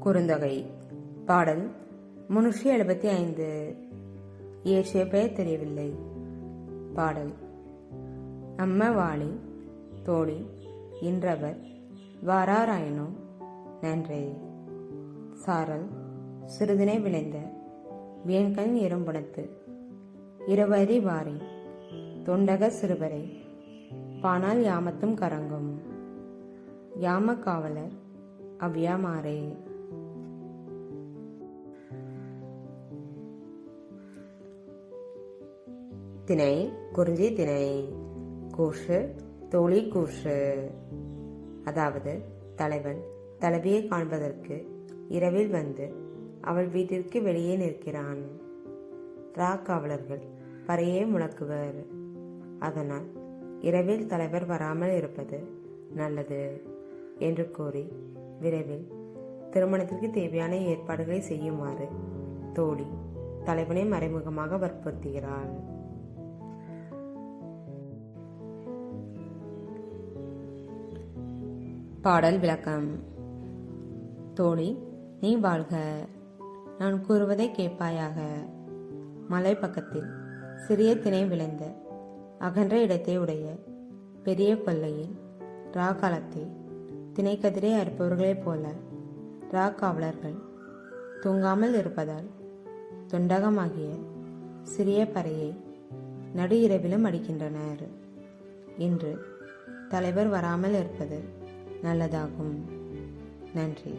குறுந்தொகை பாடல் முன்னூற்றி எழுபத்தி ஐந்து. இயற்றிய பெயர் தெரியவில்லை. பாடல் அம்ம வாளி தோழி இன்றவர் வாராராயினோ நன்றே. சாரல் சிறிதுனை விளைந்த வியன்கண் எறும்புணத்து இருவதி வாரி தொண்டக சிறுவரை பானால் யாமத்தும் கரங்கும். யாம காவலர் அவ்யாமாரே. திணை குறிஞ்சி திணை. கூஷு தோழி கூஷு அதாவது தலைவன் தலைவியை காண்பதற்கு இரவில் வந்து அவள் வீட்டிற்கு வெளியே நிற்கிறான். ரா காவலர்கள் பறையே முழக்குவர். அதனால் இரவில் தலைவர் வராமல் இருப்பது நல்லது என்று கூறி விரைவில் திருமணத்திற்கு தேவையான ஏற்பாடுகளை செய்யுமாறு தோழி தலைவனை மறைமுகமாக வற்புறுத்துகிறாள். பாடல் விளக்கம். தோழி நீ வாழ்க. நான் கூறுவதை கேட்பாயாக. மலை பக்கத்தில் சிறிய திணை விளைந்த அகன்ற இடத்தை உடைய பெரிய கொல்லையில் ரா காலத்தில் அறுப்பவர்களைப் போல ரா காவலர்கள் தூங்காமல் இருப்பதால் தொண்டகமாகிய சிறிய பறையை நடு இரவிலும் அடிக்கின்றனர். இன்று தலைவர் வராமல் இருப்பது நல்லதாகும். நன்றி.